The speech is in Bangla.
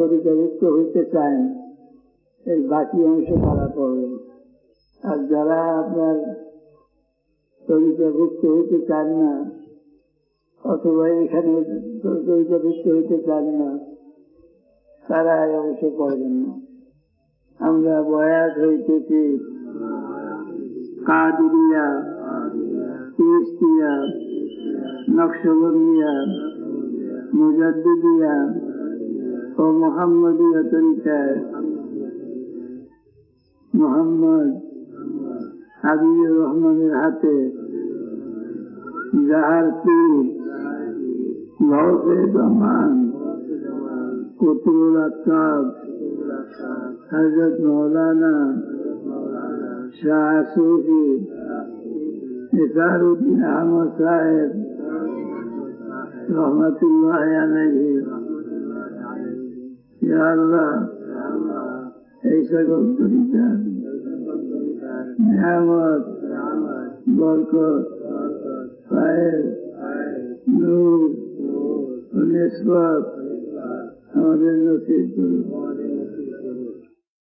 পরিচালিত হইতে চান এই বাকি অংশ তারা পড়বেন আর যারা আপনার তরিকাভুক্ত হইতে চান না, অথবা এখানে তরিকাভুক্ত হইতে চান না, তারা এই অংশ পড়বেন না। আমরা বয়াত হইতেছি, কাদিরিয়া, তিস্তিয়া, নকশবন্দিয়া, মুজাদ্দিদিয়া তরিকায় মোহাম্মদ হাবিবুর রহমানের হাতে যাহার পীর হজরত মৌলানা শাহ আহমদ সাহেব রহমতুল্লাহ আলাইহি। अल्लाह ऐसा को परिचार न्यामत बरकत फायर नूर निस्बत हमारे नसीब करो